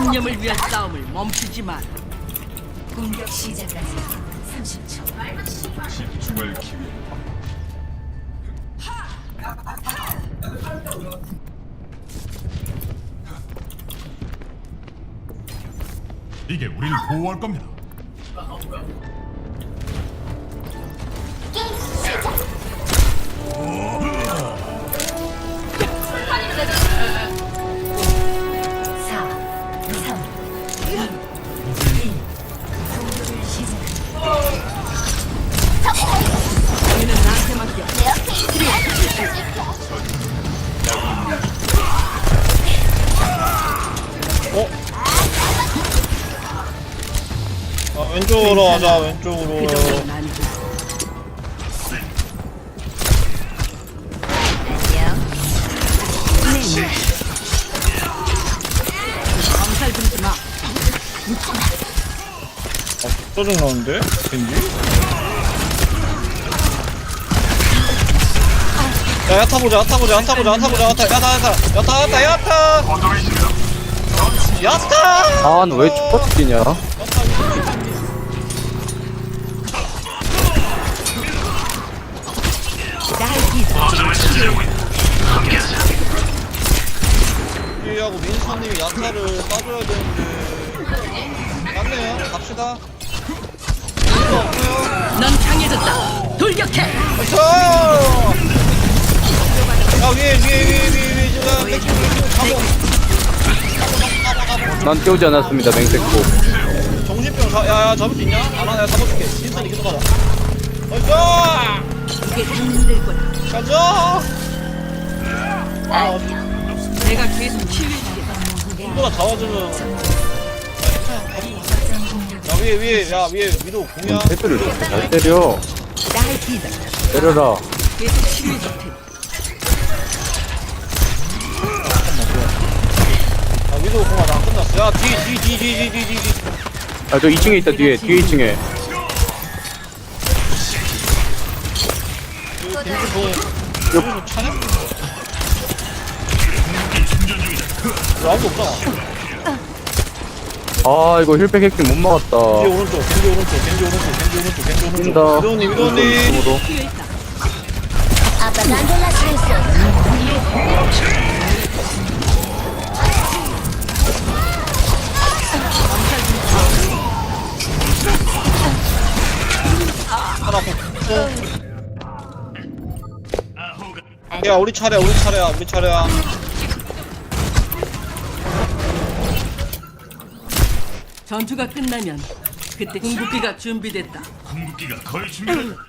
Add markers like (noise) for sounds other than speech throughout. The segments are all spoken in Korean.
신념을 위한 싸움을 멈추지 마. 공격 시작까지 30초. 집중할 기회. 이게 우리를 보호할 겁니다. 아, 왼쪽으로 가자 왼쪽으로 그. 아, 짜증 나는데? 겐지? 야 야타 보자 야타 보자 야타 보자 야타 보자 야타 야타 야타 야타 야타 야타 야타 아, 너왜 초코트 뛰냐? 하고 민수님이 야타를 따줘야 되는데 맞네요 갑시다 민수 없어요 넌 강해졌다. 돌격해. 그쵸 야 위에 위에 위에 위에 위에 지금 백킬 가고 난 깨우지 않았습니다, 맹세코. 정신병 자, 야, 야 잡을 수 있냐? 아나 내가 잡아줄게 민수님 계속 가자 가자 이게 좀 힘들 거야. 가자 아 내가 계속 치유해주게. 누구나 잡아주면 야 위에 위에 야 위에 위도 공이야 저렇게 잘 때려. 때려라. 계속 치유해줄 테니. 야 위도 공아 나안 끝났어 야뒤뒤뒤뒤뒤뒤 뒤 아, 저 2층에 있다, 뒤에. 뒤에 2층에. 겐지 공 여기서 차냐? 왜 아무도 없잖아 아, 이거 힐백 해킹 못 막았다. 겐지 오른쪽 겐지 오른쪽 겐지 오른쪽 겐지 오른쪽 겐지 오른쪽 뛴다. 위도님 위도님 으로 치유했다. 하나 공 야 우리 차례야 우리 차례야 우리 차례야 전투가 끝나면 그때 궁극기가 준비됐다. 궁극기가 거의 준비됐다.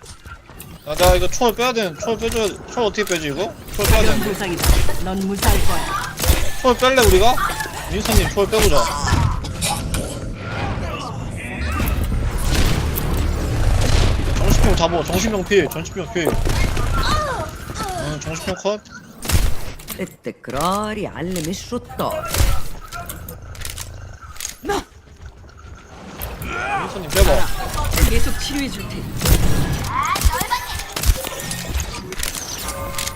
야 내가 이거 총을 빼야 되는 총을 빼줘야 총 어떻게 빼지 이거? 총을 빼야 이런 돼 보상이다. 넌 무사할 거야. 총을 뺄래 우리가? 민수님 총을 빼보자 정신병 잡어 정신병 필 정신병 필 응, 정신병 컷 التكرار يعلم الشطار 민수님 빼봐 계속 치료해줄 테니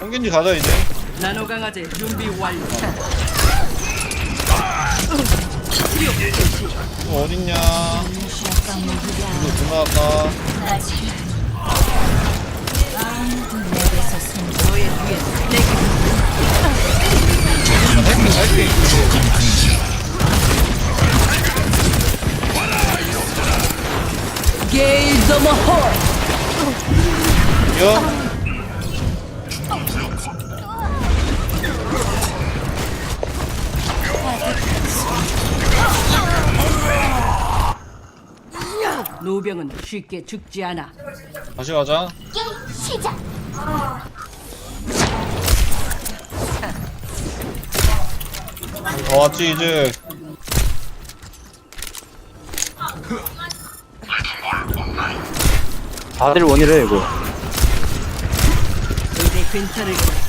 홍겐지 가자 이제 나노 강화제 준비 완료 이거 어딨냐 이거 누나가 너의 뒤에 내게 해킹 해 여 노병은 쉽게 죽지 않아. 다시 가자. 어왔 지 이제 다들 원이래, 이거. 이제 괜찮을 거야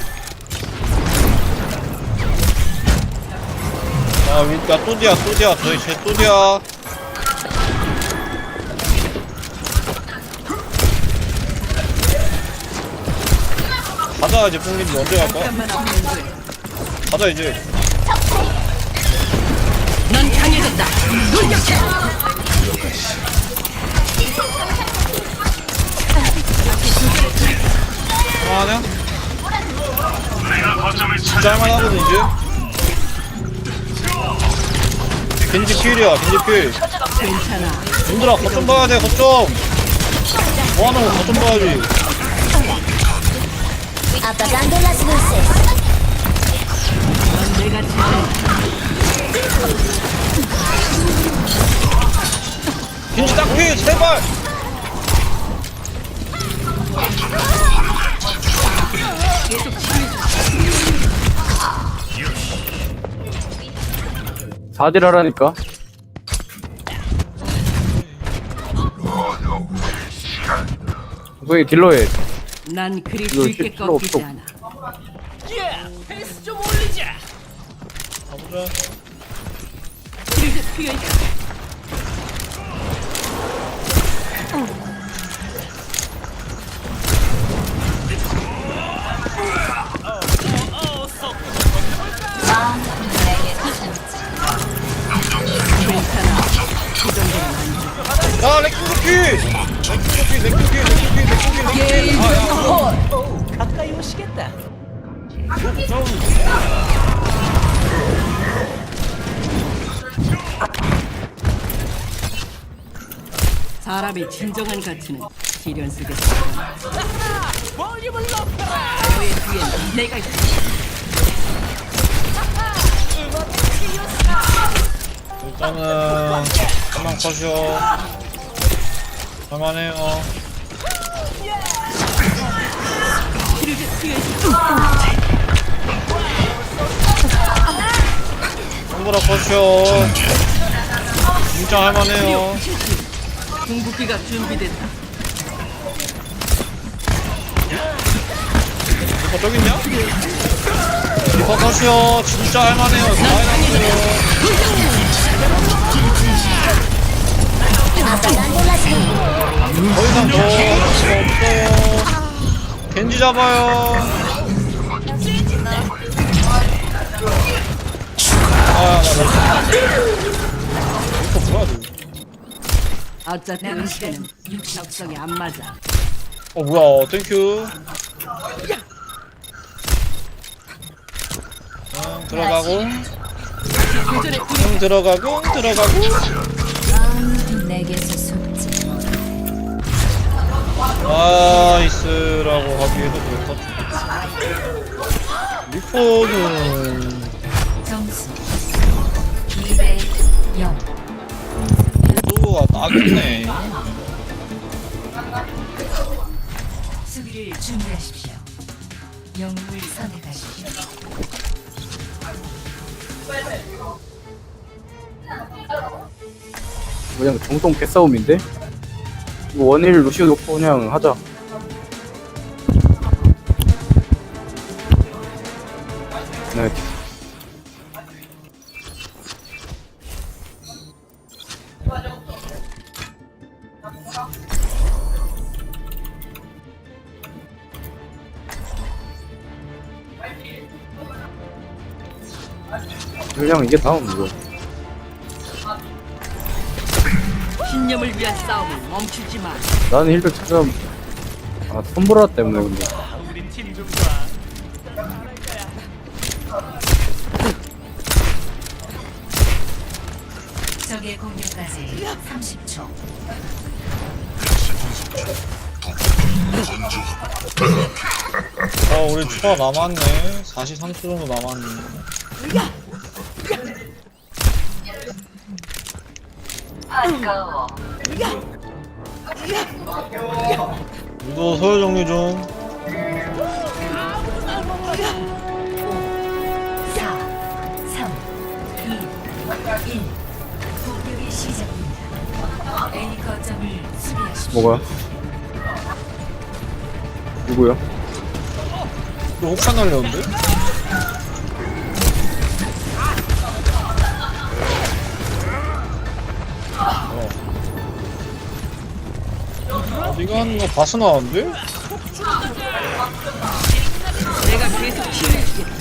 야, 위, 야, 또디야, 또디야, 저희 제 또디야. 가자, 이제 뽕님 언제 갈 거야? 잠깐만 하면 돼 가자, 이제. 넌 강해졌다. 돌격해. 거점을 찾아 진짜 할만하거든 이제 겐지 필이야 겐지 필 괜찮아. 얘들아 거점 봐야 돼 거점 뭐하는 거 거점 봐야지 Apagando las luces. 넌 내가 지금 제발 계속 치유 중. 4딜 하라니까 그게 딜러에 난 그리 이거 쉽게 필요 없어. 꺾이지 않아. 가보자 필드 피해. 괜찮 아. 렉킹 필 렉킹 게임 홀. 사람의 진정한 가치는 시련 속에서 볼륨을 높여 너의 뒤엔 내가 있다 일단은 한방 컷이요 할만해요 피해 손보라 컷이요 진짜 할만해요 궁극기가 준비됐다. 리퍼 저기 있냐? 리퍼 컷이요. 진짜 할만해요. 더 이상 수가 없어요 겐지 잡아요. 아 나 나. 리퍼 뭐야 너 어차피 은퇴는 적성에 안 맞아. 어 뭐야. 땡큐 응 들어가고. 응 들어가고 들어가고. 내게서 속지. 나이스라고 하기에도 그렇다. 리포는 소가 딱이네 수비를 준비하십시오. 영웅을 선택하십시오. 그냥 정통 개싸움인데? 이거 원일 루시오 놓고 그냥 하자 네 그냥 이게 다음 이거. 신념을 위한 싸움을 멈추지 마. 나는 힐드 찾아 아 손보라 때문에 근데 적의 공격까지 30초. 아 우리 추가 남았네. 43초 정도 남았네 유도 소요 정리 좀 4, 3, 2, 1. 공격이 시작됩니다. A 거점을 수비하십시오. 뭐가요? 누구야? 이거 혹시 날렸는데? 어. 네가 하는 거 봐서 나왔는데? 내가 계속 치유해주겠다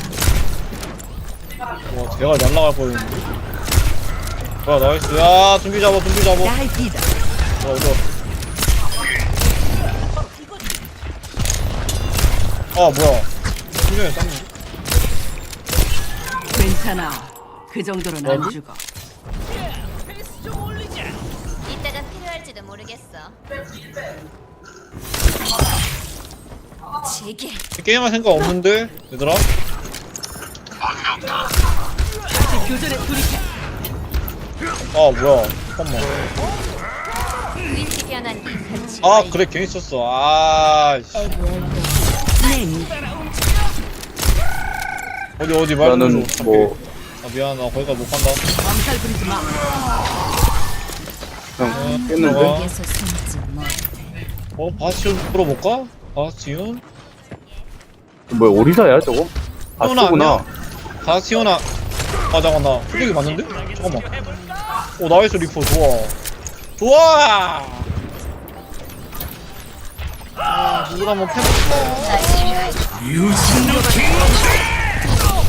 와 대가 날라갈 뻔했는데? 뭐야 나이스 야 dum비 잡아 dum비 잡아 Dai vida. 어 어디 아 뭐야 분명히 쌌는데 괜찮아. 그 정도는 안 죽어. 모르겠어. 제게 게임할 생각 없는데 얘들아 다시 교전에 돌입해. 아 뭐야 잠깐만 위치 아 완료. 그래 괜히 썼어 아 씨. 어디 어디 말좀 나는 줘 뭐 아 미안 나 거기가 못 간다 엄살 부리지 마. 그냥 깼는데 숨지 못해. 어 바스티온 풀어볼까? 바스티온? 뭐야 오리사야 저거? 아 쓰구나 바스티온아 아 잠깐 나 풀리기 맞는데? 잠깐만 오 나이스 리퍼 좋아 좋아 아 누구나 한번 패볼까?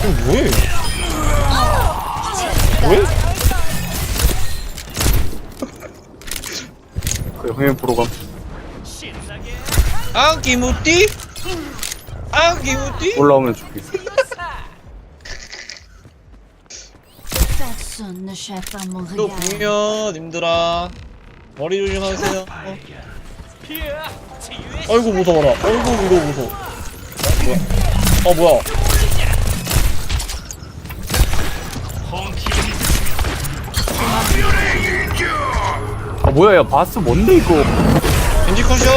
어 뭐해? 뭐 그 형님 보러 감 안기무띠? 안기무띠? 올라오면 좋겠어 Personne ne à 또. 보면 님들아 머리 조심하세요 어? 아이고 무서워라 아이고 무서워 무서워 어 뭐야 어 뭐야 뭐야 야 바스 뭔데 이거? 겐지 컷이요?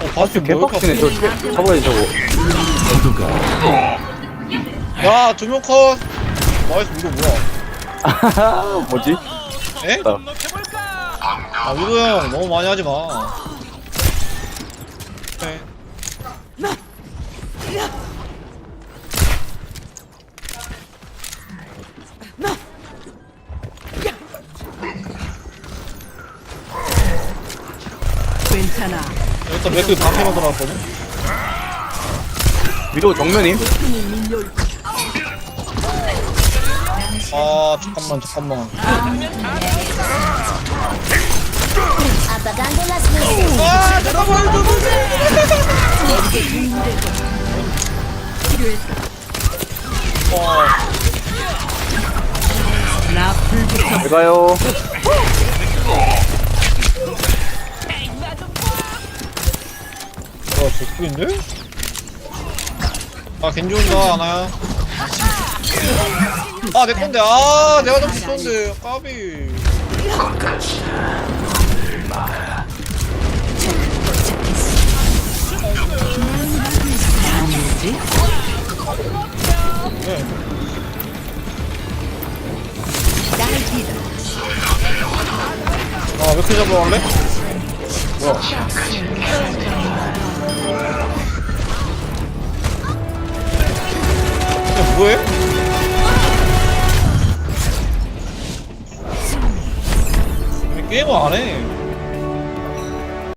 어 바스 개빡치네 저 개- 잡아야지 저거. 야 조명 컷. 나이스 이거 뭐야? 아하하 (laughs) 뭐지? 에? 나. 아 위도 형 너무 많이 하지 마. 네. 괜찮아. 일단 맥크 방패 만들어놨거든 위로 정면임? 아 잠깐만 잠깐만 Apagando las luces. 아 잠깐만 와 나 불붙어. 잘 가요 와, 개꿀인데? 아, 겐지 온다, 하나야. 아, 내 건데, 아, 내가 좀 썼는데, 까비. 네. Dai vida. 아, 몇개 잡으러 갈래? 뭐야? 뭐해? 왜 게임을 안 해?